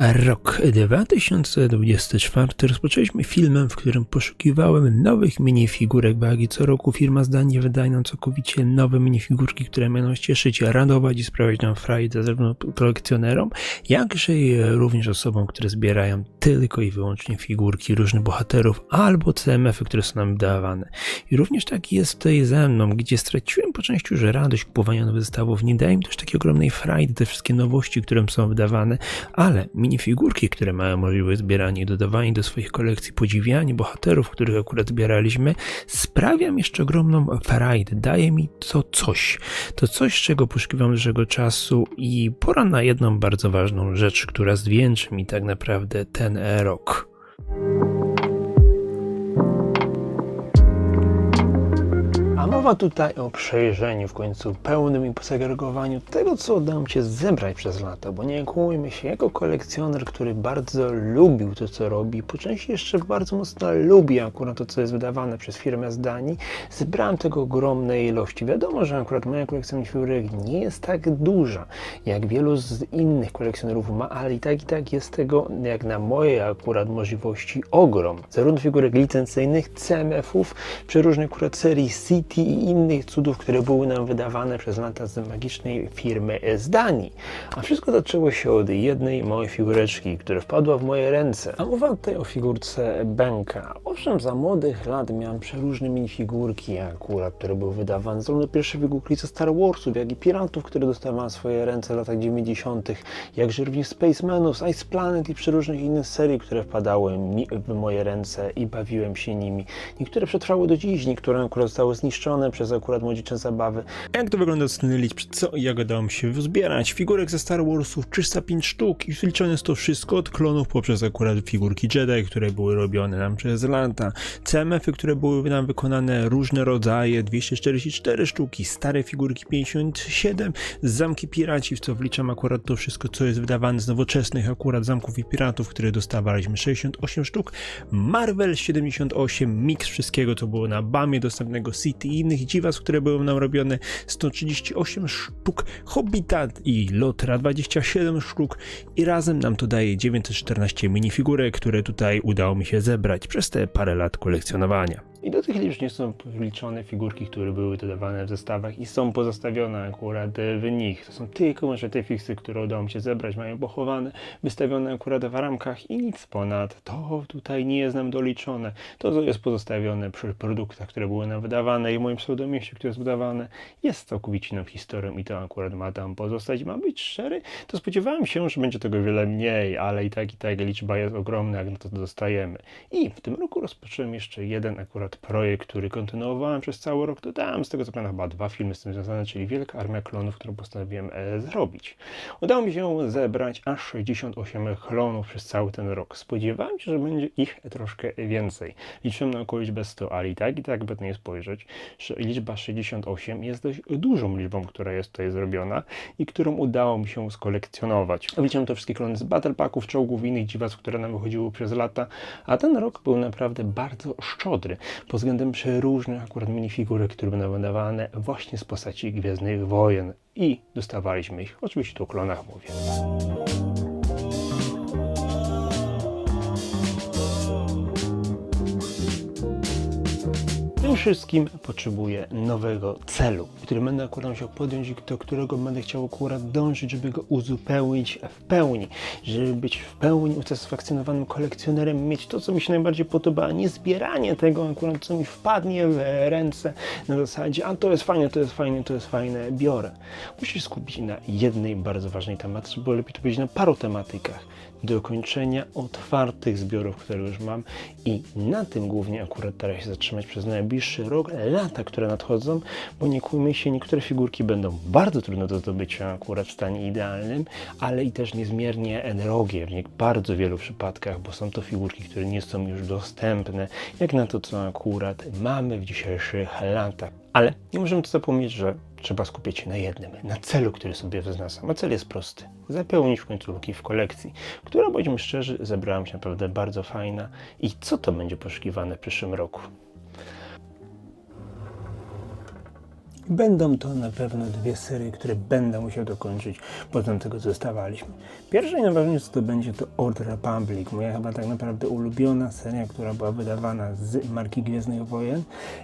Rok 2024 rozpoczęliśmy filmem, w którym poszukiwałem nowych minifigurek, bo jak i co roku firma zdanie wydaje nam całkowicie nowe minifigurki, które mają nas cieszyć, radować i sprawiać nam frajdę zarówno kolekcjonerom, jakże i również osobom, które zbierają tylko i wyłącznie figurki różnych bohaterów albo CMF-y, które są nam wydawane. I również tak jest tutaj ze mną, gdzie straciłem po części już radość kupowania nowych zestawów, nie daje mi też takiej ogromnej frajdy, te wszystkie nowości, które są wydawane, ale minifigurki, które mają możliwość zbierania i dodawania do swoich kolekcji, podziwianie bohaterów, których akurat zbieraliśmy, sprawia mi jeszcze ogromną frajdę. Daje mi to coś. To coś, czego poszukiwam dużego czasu i pora na jedną bardzo ważną rzecz, która zwieńczy mi tak naprawdę ten rok. Mowa tutaj o przejrzeniu w końcu pełnym i posegregowaniu tego, co udało mi się zebrać przez lata, bo nie kłójmy się, jako kolekcjoner, który bardzo lubił to, co robi, po części jeszcze bardzo mocno lubi akurat to, co jest wydawane przez firmę z Danii, zebrałem tego ogromnej ilości. Wiadomo, że akurat moja kolekcja figurek nie jest tak duża, jak wielu z innych kolekcjonerów ma, ale i tak i tak jest tego, jak na moje akurat możliwości, ogrom. Zarówno figurek licencyjnych, CMF-ów, przeróżnych akurat serii City i innych cudów, które były nam wydawane przez lata z magicznej firmy z Danii. A wszystko zaczęło się od jednej małej figureczki, która wpadła w moje ręce. A mowa tutaj o figurce Benka. Owszem, za młodych lat miałem przeróżne minifigurki akurat, które były wydawane. Zarówno pierwsze figurki ze Star Warsów, jak i Piratów, które dostawałem w swoje ręce w latach 90., jakże również Spacemanów, Ice Planet i przeróżnych innych serii, które wpadały mi w moje ręce i bawiłem się nimi. Niektóre przetrwały do dziś, niektóre akurat zostały zniszczone przez akurat młodziecze zabawy. Jak to wygląda sceny liczb? Co i jak udało mi się zbierać? Figurek ze Star Warsów 305 sztuk i wliczone jest to wszystko od klonów poprzez akurat figurki Jedi, które były robione nam przez lata. CMF-y, które były nam wykonane różne rodzaje, 244 sztuki, stare figurki 57, zamki piraci, w co wliczam akurat to wszystko, co jest wydawane z nowoczesnych akurat zamków i piratów, które dostawaliśmy 68 sztuk, Marvel 78, miks wszystkiego, co było na BAMie dostępnego City innych dziwas, które były nam robione 138 sztuk, Hobbita i Lotra 27 sztuk i razem nam to daje 914 minifigurek, które tutaj udało mi się zebrać przez te parę lat kolekcjonowania. I do tych liczb nie są wliczone figurki, które były dodawane w zestawach i są pozostawione akurat w nich. To są tylko może te fiksy, które udało mi się zebrać, mają pochowane, wystawione akurat w ramkach i nic ponad. To tutaj nie jest nam doliczone. To, co jest pozostawione przy produktach, które były nam wydawane i moim pseudomieście, które jest wydawane, jest całkowicie inną historią i to akurat ma tam pozostać. Ma być szczery, to spodziewałem się, że będzie tego wiele mniej, ale i tak, i tak liczba jest ogromna, jak na to dostajemy. I w tym roku rozpocząłem jeszcze jeden akurat projekt, który kontynuowałem przez cały rok, dodałem z tego co pamiętam chyba dwa filmy z tym związane, czyli Wielka Armia Klonów, którą postanowiłem e, zrobić. Udało mi się zebrać aż 68 klonów przez cały ten rok. Spodziewałem się, że będzie ich troszkę więcej. Liczyłem na około liczbę 100, ale i tak, i tak by nie spojrzeć, liczba 68 jest dość dużą liczbą, która jest tutaj zrobiona i którą udało mi się skolekcjonować. Wliczyłem to wszystkie klony z Battle Packów, czołgów i innych dziwactw, które nam wychodziły przez lata, a ten rok był naprawdę bardzo szczodry pod względem przeróżnych akurat minifigurek, które będą wydawane właśnie z postaci Gwiezdnych Wojen i dostawaliśmy ich, oczywiście tu o klonach mówię. Wszystkim potrzebuję nowego celu, który będę akurat musiał podjąć i do którego będę chciał akurat dążyć, żeby go uzupełnić w pełni, żeby być w pełni usatysfakcjonowanym kolekcjonerem, mieć to, co mi się najbardziej podoba, a nie zbieranie tego akurat, co mi wpadnie w ręce na zasadzie, a to jest fajne, to jest fajne, to jest fajne, biorę. Muszę się skupić na jednej bardzo ważnej tematyce, bo lepiej to powiedzieć na paru tematykach do kończenia otwartych zbiorów, które już mam i na tym głównie akurat teraz się zatrzymać przez najbliższy rok, lata, które nadchodzą, bo nie kłójmy się, niektóre figurki będą bardzo trudne do zdobycia akurat w stanie idealnym, ale i też niezmiernie drogie w bardzo wielu przypadkach, bo są to figurki, które nie są już dostępne, jak na to, co akurat mamy w dzisiejszych latach. Ale nie możemy tu zapomnieć, że trzeba skupić się na jednym, na celu, który sobie wyznaczam. A cel jest prosty. Zapełnić w końcu luki w kolekcji, która, bądźmy szczerzy, zebrała się naprawdę bardzo fajna. I co to będzie poszukiwane w przyszłym roku? Będą to na pewno dwie serie, które będę musiał dokończyć potem tego, co dostawaliśmy. Pierwsza i na pewno to będzie to Old Republic, moja chyba tak naprawdę ulubiona seria, która była wydawana z marki Gwiezdnych Wojen,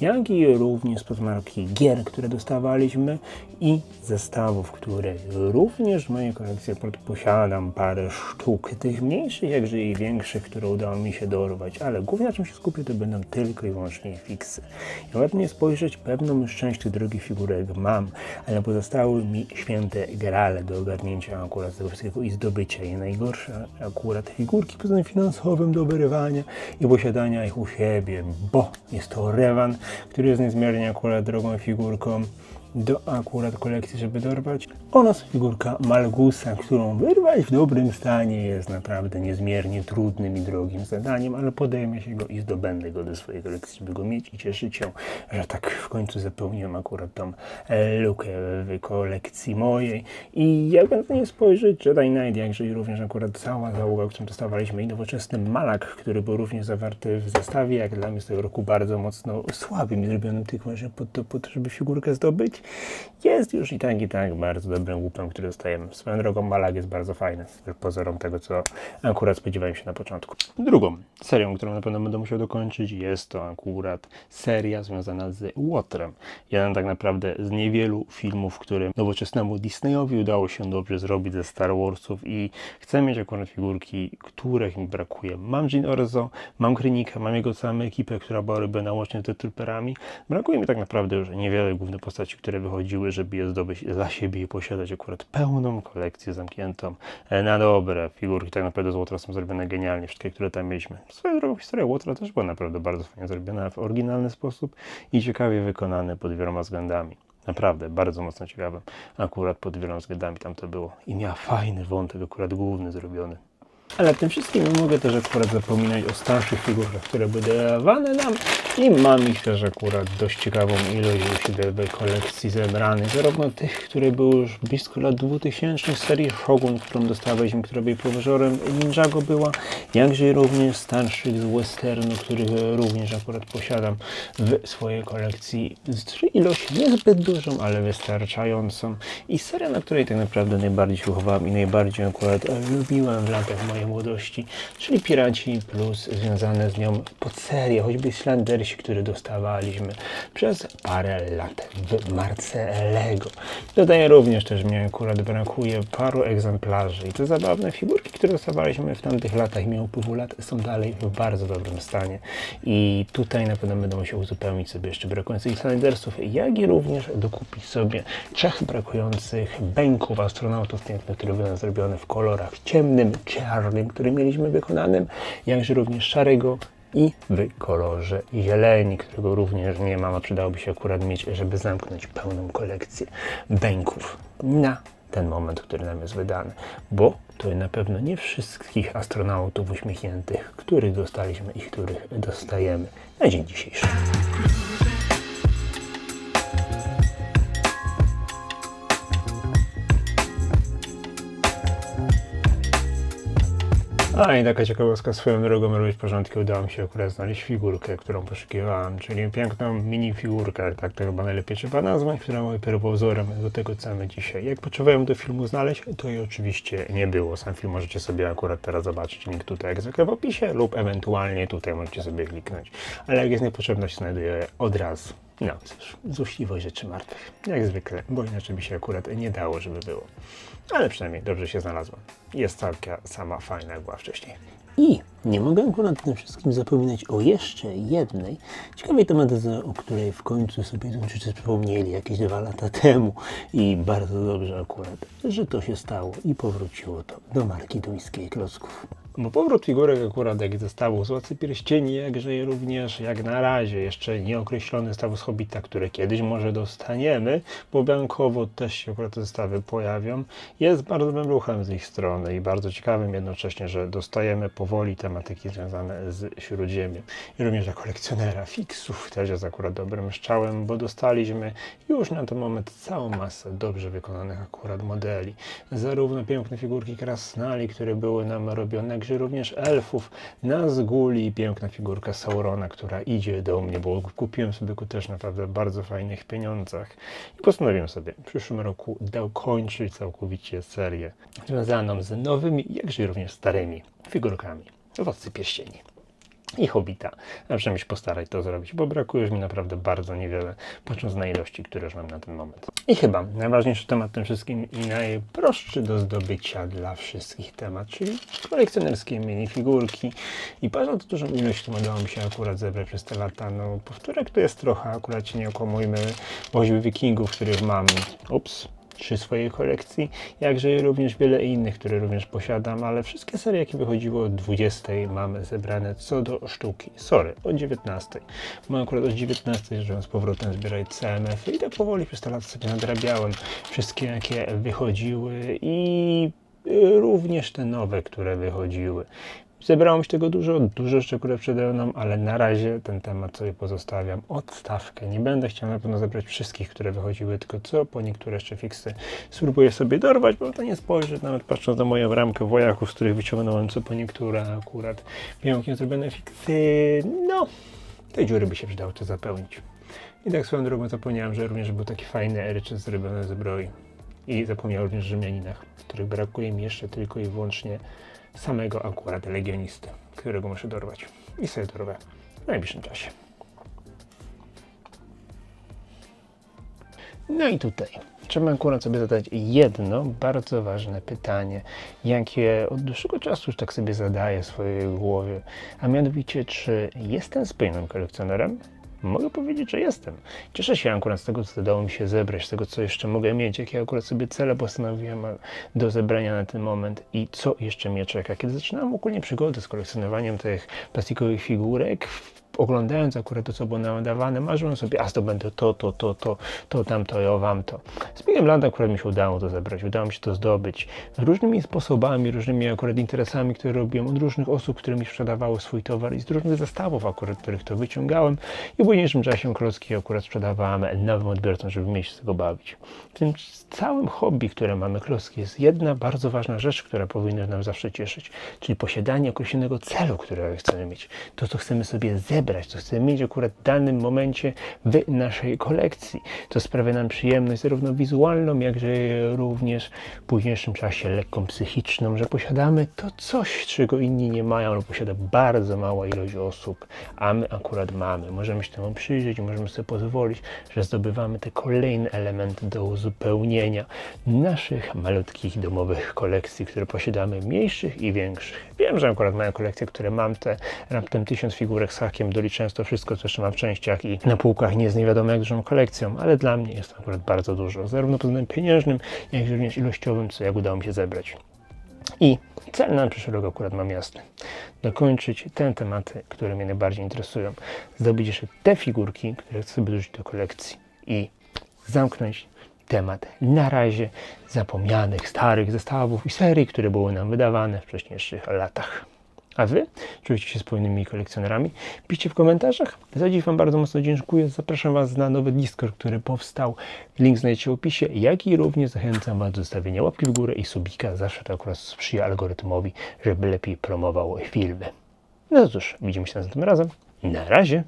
jak i również pod marki gier, które dostawaliśmy i zestawów, które również w mojej kolekcji posiadam parę sztuk, tych mniejszych, jakże i większych, które udało mi się dorwać, ale głównie na czym się skupię, to będą tylko i wyłącznie fiksy. I ładnie spojrzeć, pewną część tych drogich figurek mam, ale pozostały mi święte grale do ogarnięcia akurat tego wszystkiego i zdobycia. I najgorsze akurat figurki pod względem finansowym do wyrywania i posiadania ich u siebie, bo jest to Revan, który jest niezmiernie akurat drogą figurką do akurat kolekcji, żeby dorwać oraz figurka Malgusa, którą wyrwać w dobrym stanie jest naprawdę niezmiernie trudnym i drogim zadaniem, ale podejmę się go i zdobędę go do swojej kolekcji, żeby go mieć i cieszyć się, że tak w końcu zapełniłem akurat tą e, lukę w kolekcji mojej. I jakby na nie spojrzeć, Jedi Knight, jakże i również akurat cała załoga, którą dostawaliśmy i nowoczesny Malak, który był również zawarty w zestawie, jak dla mnie z tego roku bardzo mocno słabym i zrobionym tylko właśnie po to, po to, żeby figurkę zdobyć, jest już i tak i tak bardzo dobrym łupem, który dostajemy. Swoją drogą Malak jest bardzo fajny, pozorom tego, co akurat spodziewałem się na początku. Drugą serią, którą na pewno będę musiał dokończyć, jest to akurat seria związana z Łotrem. Jeden tak naprawdę z niewielu filmów, którym nowoczesnemu Disneyowi udało się dobrze zrobić ze Star Warsów i chcę mieć akurat figurki, których mi brakuje. Mam Jean Orzo, mam Krynika, mam jego całą ekipę, która była robiona łącznie z trooperami. Brakuje mi tak naprawdę już niewiele głównych postaci, które wychodziły, żeby je zdobyć dla siebie i posiadać akurat pełną kolekcję zamkniętą e, na dobre. Figurki tak naprawdę z Łotra są zrobione genialnie, wszystkie, które tam mieliśmy. Swoją drogą historia Łotra też była naprawdę bardzo fajnie zrobiona w oryginalny sposób i ciekawie wykonane pod wieloma względami. Naprawdę, bardzo mocno ciekawym. Akurat pod wieloma względami tam to było. I miała fajny wątek, akurat główny zrobiony. Ale tym wszystkim nie mogę też akurat zapominać o starszych figurach, które były dawane nam i mam ich też akurat dość ciekawą ilość u siebie kolekcji zebranych, zarówno tych, które były już blisko lat 2000 z serii Shogun, którą dostawaliśmy, która był powyżorem Ninjago była, jakże również starszych z westernu, których również akurat posiadam w swojej kolekcji. Ilość niezbyt dużą, ale wystarczającą i seria, na której tak naprawdę najbardziej się uchowałem i najbardziej akurat lubiłem w latach mojej młodości, czyli Piraci plus związane z nią podserie, choćby Slandersi, które dostawaliśmy przez parę lat w marce Lego. Tutaj również też mi akurat brakuje paru egzemplarzy i te zabawne figurki, które dostawaliśmy w tamtych latach, mimo upływu lat, są dalej w bardzo dobrym stanie i tutaj na pewno będę musiał uzupełnić sobie jeszcze brakujących Slandersów, jak i również dokupić sobie trzech brakujących bęków astronautów pięknych, które były zrobione w kolorach ciemnym, czarnym, który mieliśmy wykonanym, jakże również szarego i w kolorze zieleni, którego również nie mam, a przydałoby się akurat mieć, żeby zamknąć pełną kolekcję bęków na ten moment, który nam jest wydany, bo to na pewno nie wszystkich astronautów uśmiechniętych, których dostaliśmy i których dostajemy na dzień dzisiejszy. A i taka ciekawostka swoją drogą robić porządki udało mi się akurat znaleźć figurkę, którą poszukiwałem, czyli piękną mini figurkę, tak to chyba najlepiej trzeba nazwać, która była pierwowzorem do tego co mamy dzisiaj. Jak potrzebowałem do filmu znaleźć, to jej oczywiście nie było. Sam film możecie sobie akurat teraz zobaczyć, link tutaj jak zwykle w opisie lub ewentualnie tutaj możecie sobie kliknąć. Ale jak jest niepotrzebność, znajduje od razu. No cóż, złośliwość rzeczy martwych, jak zwykle, bo inaczej by się akurat nie dało, żeby było. Ale przynajmniej dobrze się znalazłem. Jest całkiem sama fajna, jak była wcześniej. I nie mogę akurat tym wszystkim zapominać o jeszcze jednej ciekawej tematyce, o której w końcu sobie Duńczycy przypomnieli jakieś dwa lata temu. I bardzo dobrze akurat, że to się stało i powróciło to do marki duńskiej klocków. Bo powrót figurek akurat jak zestawu Złoty Pierścieni, jakże i również jak na razie jeszcze nieokreślony z Hobbita, które kiedyś może dostaniemy, bo bankowo też się akurat te zestawy pojawią, jest bardzo dobrym ruchem z ich strony i bardzo ciekawym jednocześnie, że dostajemy powoli tematyki związane z Śródziemiem. I również dla kolekcjonera fixów też jest akurat dobrym strzałem, bo dostaliśmy już na ten moment całą masę dobrze wykonanych akurat modeli. Zarówno piękne figurki krasnali, które były nam robione jakże również elfów, Nazguli i piękna figurka Saurona, która idzie do mnie, bo kupiłem sobie go też naprawdę bardzo fajnych pieniądzach i postanowiłem sobie w przyszłym roku dokończyć całkowicie serię związaną z nowymi, jakże również starymi figurkami Władcy Pierścieni i Hobita. A przynajmniej się postarać to zrobić, bo brakuje mi naprawdę bardzo niewiele, patrząc na ilości, które już mam na ten moment. I chyba najważniejszy temat tym wszystkim i najprostszy do zdobycia dla wszystkich temat, czyli kolekcjonerskie minifigurki. I bardzo dużą ilość tym udało mi się akurat zebrać przez te lata. No, powtórek to jest trochę, akurat się nie okłamujmy, woźby wikingów, których mam, ups, trzy swojej kolekcji, jakże również wiele innych, które również posiadam, ale wszystkie serie, jakie wychodziły od 20 mamy zebrane co do sztuki. Sorry, od 19. Mam akurat od 19 zacząłem z powrotem zbierać CMF i tak powoli przez te lata sobie nadrabiałem wszystkie, jakie wychodziły i również te nowe, które wychodziły. Zebrało mi się tego dużo, dużo jeszcze które przede mną, ale na razie ten temat sobie pozostawiam. Odstawkę. Nie będę chciał na pewno zebrać wszystkich, które wychodziły, tylko co po niektóre jeszcze fiksy spróbuję sobie dorwać, bo to nie spojrzeć, nawet patrząc na moją ramkę wojaków, z których wyciągnąłem co po niektóre akurat pięknie zrobione fiksy. No, tej dziury by się przydało to zapełnić. I tak swoją drogą zapomniałem, że również był taki fajny erycz zrobiony z broi. I zapomniałem również o Rzymianinach, których brakuje mi jeszcze tylko i wyłącznie samego akurat legionisty, którego muszę dorwać. I sobie dorwę w najbliższym czasie. No i tutaj trzeba akurat sobie zadać jedno bardzo ważne pytanie, jakie od dłuższego czasu już tak sobie zadaję w swojej głowie, a mianowicie, czy jestem spójnym kolekcjonerem? Mogę powiedzieć, że jestem. Cieszę się akurat z tego, co udało mi się zebrać, z tego, co jeszcze mogę mieć, jakie akurat sobie cele postanowiłem do zebrania na ten moment i co jeszcze mnie czeka. Kiedy zaczynałem ogólnie przygodę z kolekcjonowaniem tych plastikowych figurek, oglądając akurat to, co było nam dawane, marzyłem sobie, a zdobędę to, to, to, to, to, tamto, ja wam to. Z biegiem lat akurat mi się udało to zebrać, udało mi się to zdobyć. Różnymi sposobami, różnymi akurat interesami, które robiłem, od różnych osób, które mi sprzedawały swój towar i z różnych zestawów akurat, których to wyciągałem i w późniejszym czasie klocki akurat sprzedawałem nowym odbiorcom, żeby mieć z tego bawić. W tym całym hobby, które mamy klocki, jest jedna bardzo ważna rzecz, która powinna nam zawsze cieszyć, czyli posiadanie określonego celu, którego chcemy mieć. To, co chcemy sobie zebrać, co chcemy mieć akurat w danym momencie w naszej kolekcji. To sprawia nam przyjemność zarówno wizualną, jakże również w późniejszym czasie lekką psychiczną, że posiadamy to coś, czego inni nie mają, lub posiada bardzo mała ilość osób, a my akurat mamy. Możemy się temu przyjrzeć i możemy sobie pozwolić, że zdobywamy te kolejne elementy do uzupełnienia naszych malutkich domowych kolekcji, które posiadamy, mniejszych i większych. Wiem, że akurat moja kolekcja, które mam, te raptem tysiąc figurek z hakiem, doliczając to wszystko, co jeszcze mam w częściach i na półkach, nie jest nie wiadomo jak dużą kolekcją, ale dla mnie jest to akurat bardzo dużo, zarówno pod względem pieniężnym, jak i również ilościowym, co jak udało mi się zebrać. I cel na przyszły rok akurat mam jasny. Dokończyć te tematy, które mnie najbardziej interesują. Zdobyć jeszcze te figurki, które chcę sobie do kolekcji i zamknąć temat na razie zapomnianych starych zestawów i serii, które były nam wydawane w wcześniejszych latach. A Wy czujecie się spójnymi kolekcjonerami? Piszcie w komentarzach. Za dziś Wam bardzo mocno dziękuję. Zapraszam Was na nowy Discord, który powstał. Link znajdziecie w opisie, jak i również zachęcam Was do zostawienia łapki w górę i subika. Zawsze to akurat sprzyja algorytmowi, żeby lepiej promował filmy. No cóż, widzimy się następnym razem. Na razie.